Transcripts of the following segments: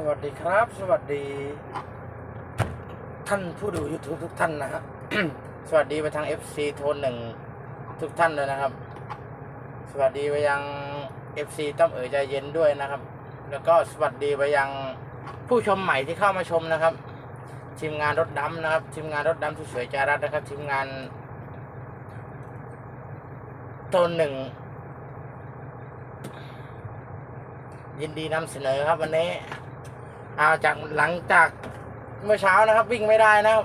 สวัสดีครับ สวัสดี ท่านผู้ดู YouTube ทุกท่านนะครับ สวัสดีไปทาง FC โทนหนึ่งทุกท่านเลยนะครับ สวัสดีไปยัง FC ต้อมเอ๋ยใจเย็นด้วยนะครับ แล้วก็สวัสดีไปยังผู้ชมใหม่ที่เข้ามาชมนะครับ ทีมงานรถดำนะครับ ทีมงานรถดำที่สวยจารัตนะครับ ทีมงานโทนหนึ่งยินดีนำเสนอครับวันนี้ เอาจากหลังจากเมื่อเช้านะครับ วิ่งไม่ได้นะครับ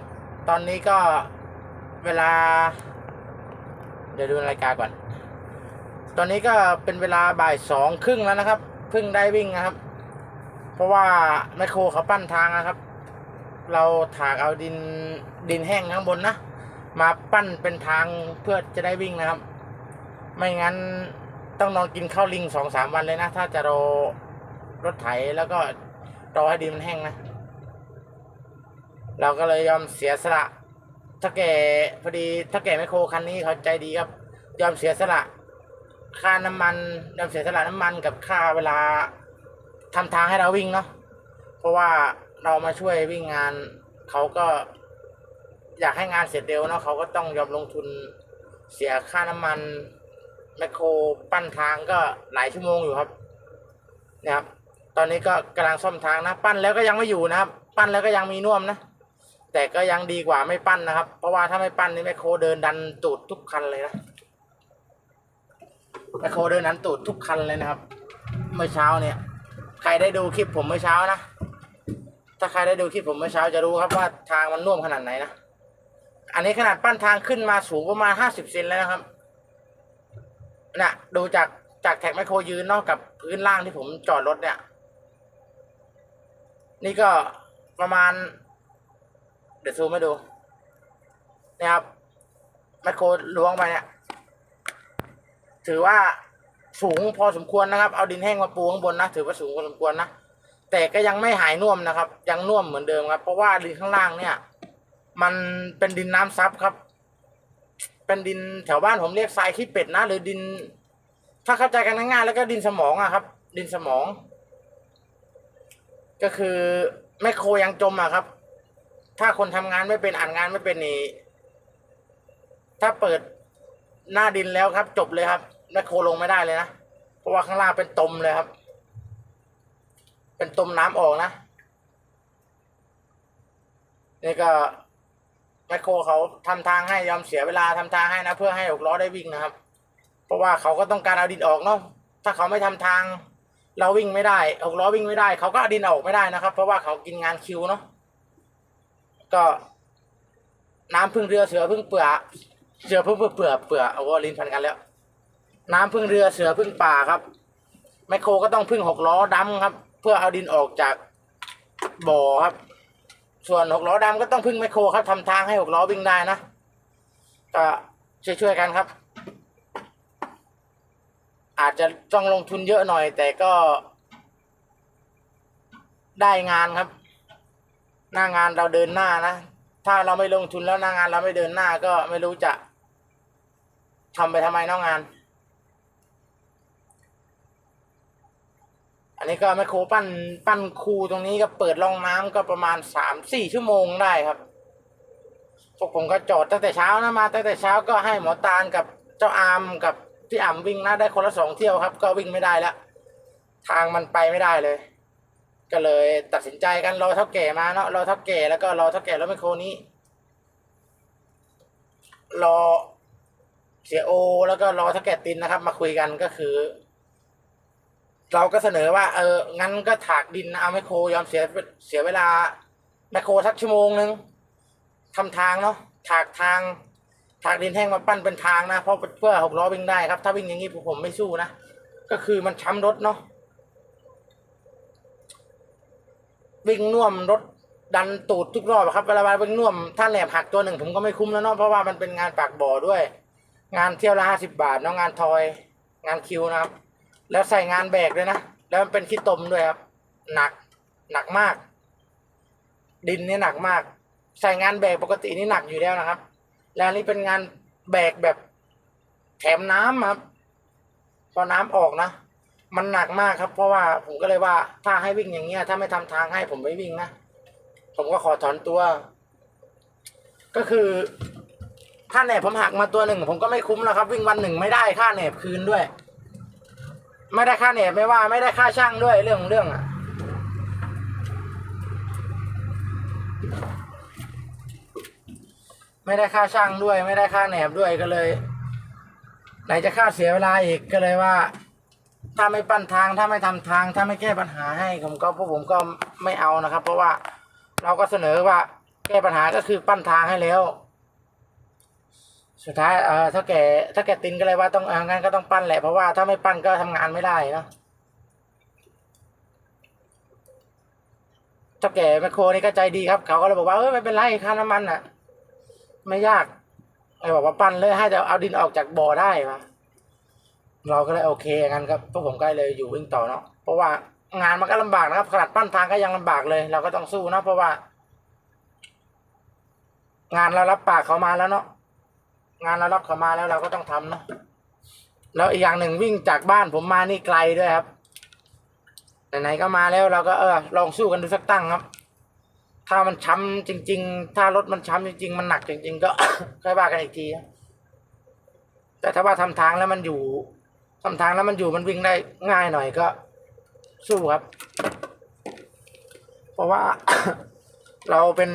ตอนนี้ก็เวลา เดี๋ยวดูนาฬิกาก่อน ตอนนี้ก็เป็นเวลาบ่ายสองครึ่งแล้วนะครับเพิ่งได้วิ่งนะครับ เพราะว่าแมคโครเขาปั้นทางนะครับ เราถากเอาดินดินแห้งข้างบนนะมาปั้นเป็นทางเพื่อจะได้วิ่งนะครับ ไม่งั้นต้องนอนกินข้าวลิงสองสามวันเลยนะ ถ้าจะรอรถไถแล้วก็ รอให้ดินมันแห้งนะ เราก็เลยยอมเสียสละถ้าแก่พอดีถ้าแก่ไมโครคันนี้เขาใจดีครับ ยอมเสียสละ ค่าน้ำมันยอมเสียสละน้ำมันกับค่าเวลาทำทางให้เราวิ่งเนาะเพราะว่าเรามาช่วยวิ่งงานเขาก็ อยากให้งานเสร็จเร็วเนาะเขาก็ต้องยอมลงทุนเสียค่าน้ำมันแมคโครปั้นทางก็หลายชั่วโมงอยู่ครับนะครับ ตอนนี้ก็กำลังซ่อมทางนะ ปั้นแล้วก็ยังไม่อยู่นะครับ ปั้นแล้วก็ยังมีน่วมนะ แต่ก็ยังดีกว่าไม่ปั้นนะครับ เพราะว่าถ้าไม่ปั้นนี่แมคโครเดินดันตูดทุกคันเลยนะแมคโครเดินดันตูดทุกคันเลยนะครับ เมื่อเช้าเนี่ย ใครได้ดูคลิปผมเมื่อเช้านะ ถ้าใครได้ดูคลิปผมเมื่อเช้าจะรู้ครับว่าทางมันน่วมขนาดไหนนะ อันนี้ขนาดปั้นทางขึ้นมาสูงประมาณห้าสิบเซนแล้วนะครับน่ะดูจากจากแท็กไมโครยืนนอกกับพื้นล่างที่ผมจอดรถเนี่ย นี่ก็ประมาณ เดี๋ยวซูมให้ดูนะครับไมโครล้วงไปเนี่ย ถือว่าสูงพอสมควรนะครับ เอาดินแห้งมาปูข้างบนนะ ถือว่าสูงพอสมควรนะ แต่ก็ยังไม่หายน่วมนะครับ ยังน่วมเหมือนเดิมครับ เพราะว่าดินข้างล่างเนี่ย มันเป็นดินน้ำซับครับ เป็นดินแถวบ้านผมเรียกทรายขี้เป็ดนะ หรือดิน ถ้าเข้าใจกันง่ายๆแล้วก็ดินสมองอะครับ ดินสมอง ก็คือแมคโครยังจมอะครับ ถ้าคนทำงานไม่เป็นอ่านงานไม่เป็นนี่ถ้าเปิดหน้าดินแล้วครับ จบเลยครับแมคโครลงไม่ได้เลยนะเพราะว่าข้างล่างเป็นตมเลยครับ เป็นตมน้ำออกนะนี่ก็แมคโครเขาทำทางให้ยอมเสียเวลาทำทางให้นะ เพื่อให้หกล้อได้วิ่งนะครับ เพราะว่าเขาก็ต้องการเอาดินออกเนาะถ้าเขาไม่ทำทาง เราวิ่งไม่ได้หกล้อวิ่งไม่ได้ เขาก็ดินออกไม่ได้นะครับ เพราะว่าเขากินงานคิวเนาะก็ น้ำพึ่งเรือเสือพึ่งเปือเสือพึ่งเปือเปือเปือโอ้โหลิ้นพันกันแล้ว น้ำพึ่งเรือเสือพึ่งป่าครับแมคโครก็ต้องพึ่งหกล้อดำครับ เพื่อเอาดินออกจากบ่อครับ ส่วนหกล้อดำก็ต้องพึ่งแมคโครครับทำทางให้หกล้อวิ่งได้นะก็ช่วยๆกันครับ อาจจะต้องลงทุนเยอะหน่อย แต่ก็ ได้งานครับ หน้างานเราเดินหน้านะถ้าเราไม่ลงทุนแล้วหน้างานเราไม่เดินหน้าก็ไม่รู้จะทำไปทำไมนอกงาน อันนี้ก็แมคโครปั้นปั้นคูตรงนี้ก็เปิดร่องน้ำก็ประมาณสามสี่ชั่วโมงได้ครับพวกผมก็จอดตั้งแต่เช้านะมาตั้งแต่เช้าก็ให้หมอตาลกับเจ้าอามกับ พี่อ่ำวิ่งนะได้คนละสองเที่ยวครับ ก็วิ่งไม่ได้แล้ว ทางมันไปไม่ได้เลย ก็เลยตัดสินใจกันรอเท่าแก่มาเนาะรอเท่าแก่แล้วก็รอเท่าแก่แล้วไมคโครนี้ รอเสียโอ แล้วก็รอเท่าแก่ตินนะครับ มาคุยกันก็คือ เราก็เสนอว่า เออ งั้นก็ถากดินเอาไมคโครยอมเสียเสียเวลาไมคโครสักชั่วโมงนึงทำทางเนาะถากทาง ถากดินแห้งมาปั้นเป็นทางนะเพราะเพื่อหกล้อวิ่งได้ครับ ถ้าวิ่งอย่างนี้ผมไม่สู้นะก็คือมันช้ำรถเนาะวิ่งน่วมรถดันตูดทุกรอบครับเวลาวิ่งน่วมถ้าแหลมหักตัวหนึ่งผมก็ไม่คุ้มแล้วเนาะเพราะว่ามันเป็นงานปากบ่อด้วย งานเที่ยวละห้าสิบาทเนาะงานทอย งานคิวนะครับ แล้วใส่งานแบกด้วยนะแล้วมันเป็นขี้ตมด้วยครับ หนักหนักมาก ดินนี่หนักมาก ใส่งานแบกปกตินี่หนักอยู่แล้วนะครับ แล้วนี่เป็นงานแบกแบบแถมน้ำครับ พอน้ำออกนะ มันหนักมากครับ เพราะว่าผมก็เลยว่า ถ้าให้วิ่งอย่างเงี้ย ถ้าไม่ทำทางให้ผมไม่วิ่งนะ ผมก็ขอถอนตัว ก็คือค่าแหนบผมหักมาตัวหนึ่ง ผมก็ไม่คุ้มแล้วครับ วิ่งวันหนึ่งไม่ได้ค่าแหนบคืนด้วย ไม่ได้ค่าแหนบไม่ว่า ไม่ได้ค่าช่างด้วยเรื่องของเรื่องอะ ไม่ได้ค่าช่างด้วย ไม่ได้ค่าแหนบด้วยก็เลย ไหนจะค่าเสียเวลาอีกก็เลยว่า ถ้าไม่ปั้นทางถ้าไม่ทำทาง ถ้าไม่แก้ปัญหาให้ผมก็พวกผมก็ไม่เอานะครับ เพราะว่าเราก็เสนอว่าแก้ปัญหาก็คือปั้นทางให้แล้ว สุดท้ายเออถ้าแกถ้าแกตินก็เลยว่าต้องเอองั้นก็ต้องปั้นแหละเพราะว่าถ้าไม่ปั้นก็ทำงานไม่ได้เนอะเจ้าแก่แมคโครนี่ก็ใจดีครับ เขาก็เลยบอกว่าเออไม่เป็นไรค่าน้ำมันอะ ไม่ยากไอ้บอกว่าปั้นเลยให้แต่เอาดินออกจากบ่อได้ปะเราก็เลยโอเคงั้นครับพวกผมก็เลยอยู่วิ่งต่อเนาะเพราะว่างานมันก็ลำบากนะครับขนาดปั้นทางก็ยังลำบากเลย เราก็ต้องสู้นะเพราะว่า งานเรารับปากเขามาแล้วเนาะงานเรารับเขามาแล้วเราก็ต้องทำเนาะแล้วอีกอย่างหนึ่งวิ่งจากบ้านผมมานี่ไกลด้วยครับไหนๆก็มาแล้วเราก็เออลองสู้กันดูสักตั้งครับ ถ้ามันช้ำจริง ๆ ถ้ารถมันช้ำจริง ๆ มันหนักจริง ๆ ก็ค่อยว่ากันอีกทีแต่ถ้าว่าทำทางแล้วมันอยู่ทำทางแล้วมันอยู่มันวิ่งได้ง่ายหน่อยก็ สู้ครับ เพราะว่า เราเป็น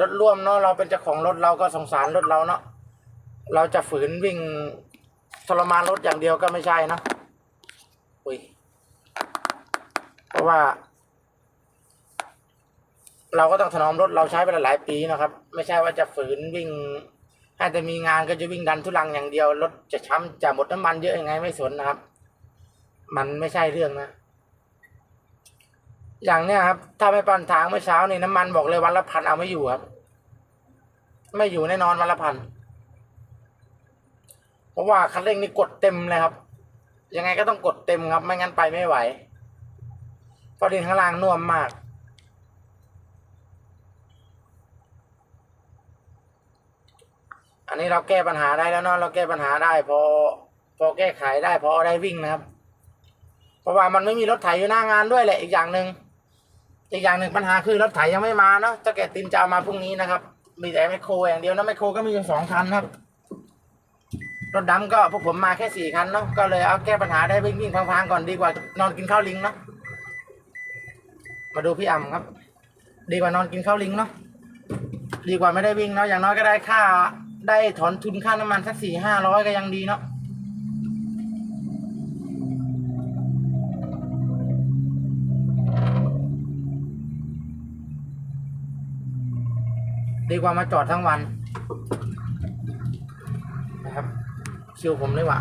รถร่วมเนาะเราเป็นเจ้าของรถเราก็สงสารรถเราเนาะเราจะฝืนวิ่งทรมานรถอย่างเดียวก็ไม่ใช่นะอุ้ยเพราะว่า เราก็ต้องถนอมรถเราใช้ไปหลายปีนะครับ ไม่ใช่ว่าจะฝืนวิ่งให้แต่มีงานก็จะวิ่งดันทุลังอย่างเดียวรถจะช้ำจะหมดน้ำมันเยอะยังไงไม่สนนะครับ มันไม่ใช่เรื่องนะ อย่างเนี้ยครับ ถ้าไม่ปั่นทางเมื่อเช้านี่น้ำมันบอกเลยวันละพันเอาไม่อยู่ครับ ไม่อยู่แน่นอนวันละพันเพราะว่าคันเร่งนี่กดเต็มเลยครับ ยังไงก็ต้องกดเต็มครับ ไม่งั้นไปไม่ไหวเพราะดินข้างล่างน่วมมาก อันนี้เราแก้ปัญหาได้แล้วเนาะเราแก้ปัญหาได้ พอ พอแก้ไขได้ พอได้วิ่งนะครับ เพราะว่ามันไม่มีรถไถอยู่หน้างานด้วยแหละอีกอย่างหนึ่งอีกอย่างหนึ่งปัญหาคือรถไถยังไม่มาเนาะเจ้าแก่ตินจะเอามาพรุ่งนี้นะครับ มีแต่ไมโครอย่างเดียวนะไมโครก็มีอยู่สองคันครับรถดำก็พวกผมมาแค่สี่คันเนาะก็เลยเอาแก้ปัญหาได้วิ่งวิ่งพังๆก่อนดีกว่านอนกินข้าวลิงเนาะมาดูพี่อ่ำครับ ดีกว่านอนกินข้าวลิงเนาะดีกว่าไม่ได้วิ่งเนาะอย่างน้อยก็ได้ค่า ได้ถอนทุนค่าน้ำมันสักสี่ห้าร้อยก็ยังดีเนาะดีกว่ามาจอดทั้งวันนะครับคิวผมเลยว่า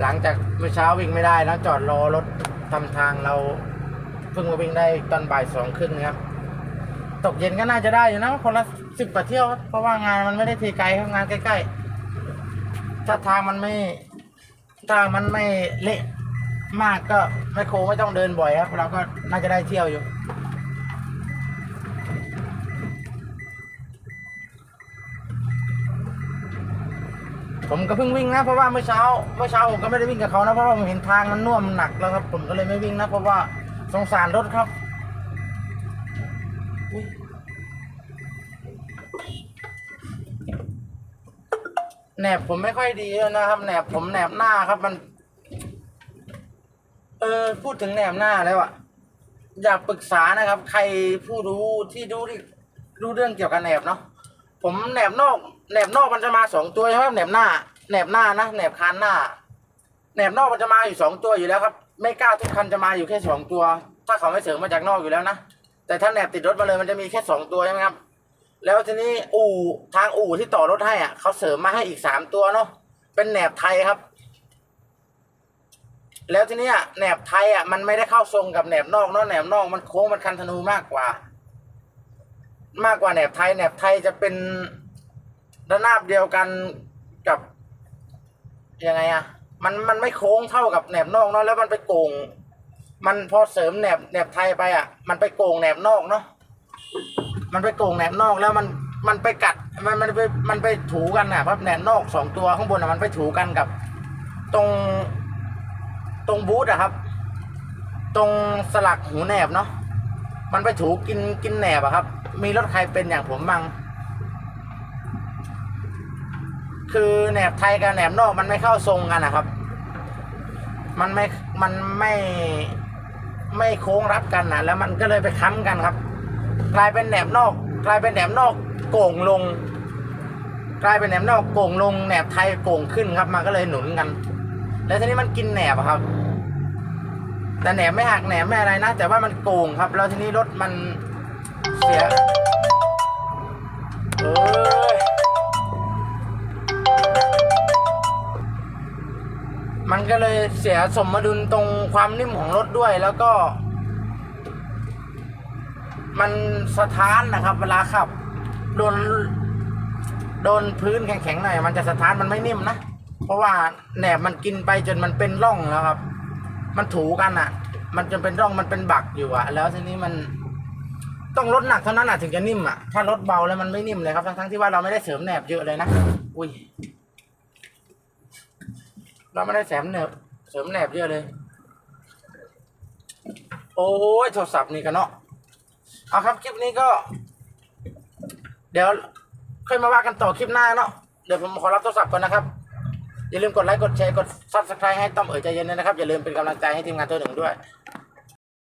หลังจากเมื่อเช้าวิ่งไม่ได้แล้วจอดรอรถทำทางเราเพิ่งมาวิ่งได้ตอนบ่ายสองครึ่งนะครับ ตกเย็นก็น่าจะได้อยู่นะคนละสิบกว่าเที่ยวครับเพราะว่างานมันไม่ได้ทีไกลครับงานใกล้ๆถ้าทางมันไม่ถ้ามันไม่เละมากก็ไม่โคไม่ต้องเดินบ่อยครับ เราก็น่าจะได้เที่ยวอยู่ผมก็เพิ่งวิ่งนะเพราะว่าเมื่อเช้าเมื่อเช้าผมก็ไม่ได้วิ่งกับเขานะเพราะว่าผมเห็นทางมันน่วมหนักแล้วครับ ผมก็เลยไม่วิ่งนะเพราะว่าสงสารรถครับอุ๊ย แหนบผมไม่ค่อยดีนะครับแหนบผมแหนบหน้าครับมัน เออพูดถึงแหนบหน้าแล้วอะอยากปรึกษานะครับ ใครผู้รู้ที่รู้ที่รู้เรื่องเกี่ยวกับแหนบเนาะผมแหนบนอกแหนบนอกมันจะมาสองตัวใช่ไหมแหนบหน้าแหนบหน้านะแหนบคานหน้าแหนบนอกมันจะมาอยู่สองตัวอยู่แล้วครับ ไม่กล้าทุกคันจะมาอยู่แค่สองตัว ถ้าเขาไม่เสริมมาจากนอกอยู่แล้วนะแต่ถ้าแหนบติดรถมาเลยมันจะมีแค่สองตัวใช่ไหมครับ แล้วทีนี้อู่ทางอู่ที่ต่อรถให้อะเขาเสริมมาให้อีกสามตัวเนาะเป็นแหนบไทยครับ แล้วทีเนี้ยแหนบไทยอะมันไม่ได้เข้าทรงกับแหนบนอกเนาะแหนบนอกมันโค้งมันคันธนูมากกว่า มากกว่าแหนบไทยแหนบไทยจะเป็นระนาบเดียวกันกับยังไงอะ มันมันไม่โค้งเท่ากับแหนบนอกเนาะแล้วมันไปโกง มันพอเสริมแหนบแหนบไทยไปอะ มันไปโกงแหนบนอกเนาะ มันไปโกงแหนบนอกแล้วมันมันไปกัดมันมันไปมันไปถูกันนะครับแหนบนอกสองตัวข้างบนอะมันไปถูกันกับ ตรง ตรงบูธอะครับ ตรงสลักหูแหนบเนาะมันไปถูกินกินแหนบอะครับ มีรถใครเป็นอย่างผมบ้างคือแหนบไทยกับแหนบนอกมันไม่เข้าทรงกันนะครับ มันไม่มันไม่ไม่โค้งรับกันนะแล้วมันก็เลยไปค้ำกันครับ กลายเป็นแหนบนอก กลายเป็นแหนบนอกโก่งลง กลายเป็นแหนบนอกโก่งลงแหนบไทยโก่งขึ้นครับมันก็เลยหนุนกัน แล้วทีนี้มันกินแหนบอะครับ แต่แหนบไม่หักแหนบไม่อะไรนะแต่ว่ามันโก่งครับ แล้วทีนี้รถมันเสียเอ้ยมันก็เลยเสียสมดุลตรงความนิ่มของรถด้วยแล้วก็ มันสะท้านนะครับ เวลาขับโดนโดนพื้นแข็งๆหน่อยมันจะสะท้านมันไม่นิ่มนะ เพราะว่าแหนบมันกินไปจนมันเป็นร่องแล้วครับ มันถูกันอะ มันจนเป็นร่องมันเป็นบักอยู่อะ แล้วทีนี้มันต้องลดหนักเท่านั้นอะถึงจะนิ่มอะถ้าลดเบาแล้วมันไม่นิ่มเลยครับ ทั้งๆที่ว่าเราไม่ได้เสริมแหนบเยอะเลยนะอุ้ยเราไม่ได้แสริมแหนบเสริมแหนบเยอะเลย โอ้ยโทรศัพท์นี่กันเนาะ เอาครับคลิปนี้ก็ เดี๋ยวค่อยมาว่ากันต่อคลิปหน้าเนาะเดี๋ยวผมขอรับโทรศัพท์ก่อนนะครับ อย่าลืมกดไลค์กดแชร์กดซับสไครต์ให้ต้อมเอ๋ยใจเย็นด้วยนะครับ อย่าลืมเป็นกำลังใจให้ทีมงานตัวหนึ่งด้วย